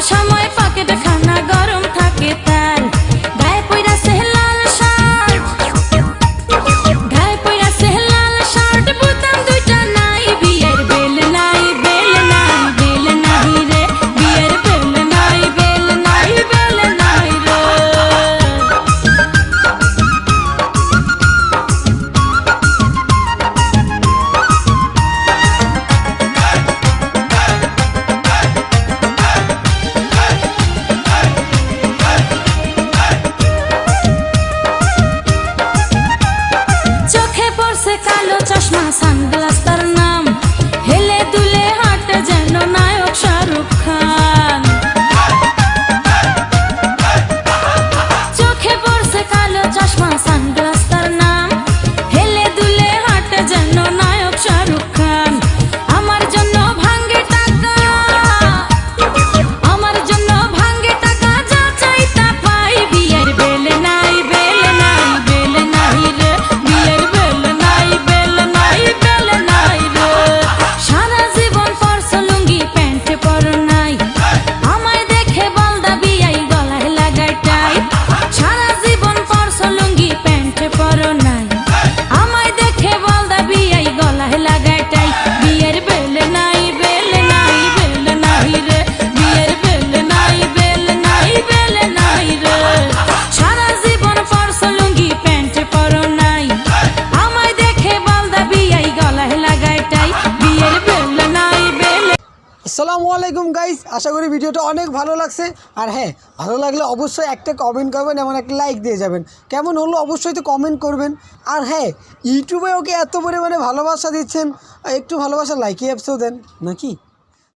kavuşamam পরছে কালো চশমা, সানগ্লাস তার নাম। হেলে দুলে হাঁটে যেন নায়ক শাহরুখ খান। চোখে পড়ছে কালো চশমা, সানগ্লাস আসসালামু আলাইকুম গাইস আশা করি ভিডিওটা অনেক ভালো লাগছে। আর হ্যাঁ ভালো লাগলে অবশ্যই একটা কমেন্ট করবেন, এমন একটা লাইক দিয়ে যাবেন। কেমন হলো অবশ্যই তো কমেন্ট করবেন। আর হ্যাঁ ইউটিউবে ওকে এত পরিমাণে ভালোবাসা দিচ্ছেন? একটু ভালোবাসা লাইকি অ্যাপসেও দেন। নাকি?